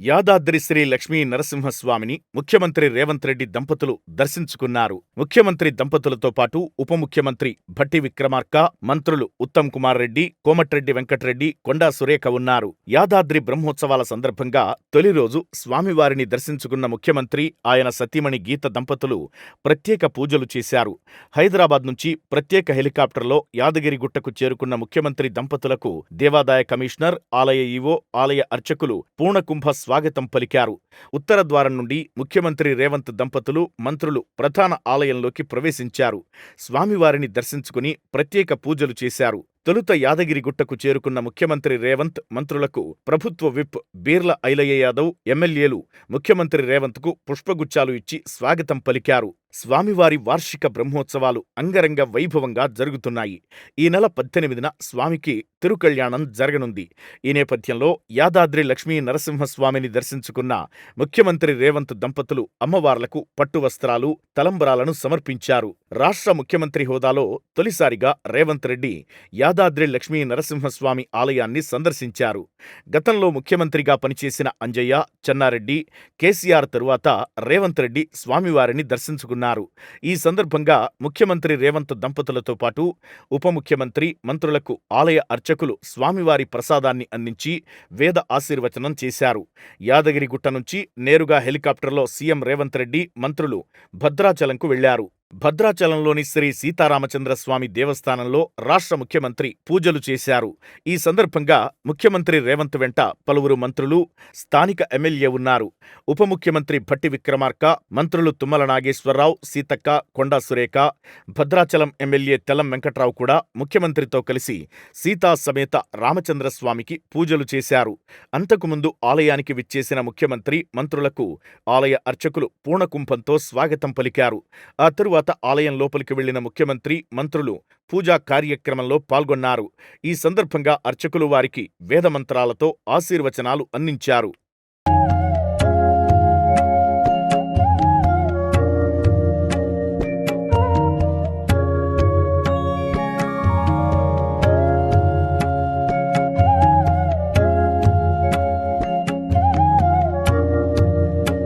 యాదాద్రి శ్రీ లక్ష్మీ నరసింహస్వామిని ముఖ్యమంత్రి రేవంత్ రెడ్డి దంపతులు దర్శించుకున్నారు. ముఖ్యమంత్రి దంపతులతో పాటు ఉప ముఖ్యమంత్రి భట్టి విక్రమార్క మంత్రులు ఉత్తమ్ కుమార్ రెడ్డి కోమటిరెడ్డి వెంకటరెడ్డి కొండా సురేఖ ఉన్నారు. యాదాద్రి బ్రహ్మోత్సవాల సందర్భంగా తొలి రోజు స్వామివారిని దర్శించుకున్న ముఖ్యమంత్రి ఆయన సతీమణి గీత దంపతులు ప్రత్యేక పూజలు చేశారు. హైదరాబాద్ నుంచి ప్రత్యేక హెలికాప్టర్లో యాదగిరిగుట్టకు చేరుకున్న ముఖ్యమంత్రి దంపతులకు దేవాదాయ కమిషనర్ ఆలయ ఈవో ఆలయ అర్చకులు పూర్ణకుంభ స్వాగతం పలికారు. ఉత్తర ద్వారం నుండి ముఖ్యమంత్రి రేవంత్ దంపతులు మంత్రులు ప్రధాన ఆలయంలోకి ప్రవేశించారు. స్వామివారిని దర్శించుకుని ప్రత్యేక పూజలు చేశారు. తొలుత యాదగిరిగుట్టకు చేరుకున్న ముఖ్యమంత్రి రేవంత్ మంత్రులకు ప్రభుత్వ విప్ బీర్ల ఐలయ్య యాదవ్ ఎమ్మెల్యేలు ముఖ్యమంత్రి రేవంత్కు పుష్పగుచ్చాలు ఇచ్చి స్వాగతం పలికారు. స్వామివారి వార్షిక బ్రహ్మోత్సవాలు అంగరంగ వైభవంగా జరుగుతున్నాయి. ఈ నెల పద్దెనిమిదిన స్వామికి తిరుకళ్యాణం జరగనుంది. ఈ నేపథ్యంలో యాదాద్రి లక్ష్మీ నరసింహస్వామిని దర్శించుకున్న ముఖ్యమంత్రి రేవంత్ దంపతులు అమ్మవార్లకు పట్టు వస్త్రాలు తలంబరాలను సమర్పించారు. రాష్ట్ర ముఖ్యమంత్రి హోదాలో తొలిసారిగా రేవంత్ రెడ్డి యాదాద్రి లక్ష్మీ నరసింహస్వామి ఆలయాన్ని సందర్శించారు. గతంలో ముఖ్యమంత్రిగా పనిచేసిన అంజయ్య చెన్నారెడ్డి కేసీఆర్ తరువాత రేవంత్ రెడ్డి స్వామివారిని దర్శించుకున్నారు. ఈ సందర్భంగా ముఖ్యమంత్రి రేవంత్ దంపతులతో పాటు ఉప ముఖ్యమంత్రి మంత్రులకు ఆలయ అర్చకులు స్వామివారి ప్రసాదాన్ని అందించి వేద ఆశీర్వచనం చేశారు. యాదగిరిగుట్ట నుంచి నేరుగా హెలికాప్టర్లో సీఎం రేవంత్ రెడ్డి మంత్రులు భద్రాచలంకు వెళ్ళారు. భద్రాచలంలోని శ్రీ సీతారామచంద్రస్వామి దేవస్థానంలో రాష్ట్ర ముఖ్యమంత్రి పూజలు చేశారు. ఈ సందర్భంగా ముఖ్యమంత్రి రేవంత్ వెంట పలువురు మంత్రులు స్థానిక ఎమ్మెల్యే ఉన్నారు. ఉప ముఖ్యమంత్రి భట్టి విక్రమార్క మంత్రులు తుమ్మల నాగేశ్వరరావు సీతక్క కొండా సురేఖ భద్రాచలం ఎమ్మెల్యే తెల్లం వెంకట్రావు కూడా ముఖ్యమంత్రితో కలిసి సీతా సమేత రామచంద్రస్వామికి పూజలు చేశారు. అంతకుముందు ఆలయానికి విచ్చేసిన ముఖ్యమంత్రి మంత్రులకు ఆలయ అర్చకులు పూర్ణకుంభంతో స్వాగతం పలికారు. ఆ తరువాత ఆలయం లోపలికి వెళ్ళిన ముఖ్యమంత్రి మంత్రులు పూజా కార్యక్రమంలో పాల్గొన్నారు. ఈ సందర్భంగా అర్చకులు వారికి వేదమంత్రాలతో ఆశీర్వచనాలు అందించారు.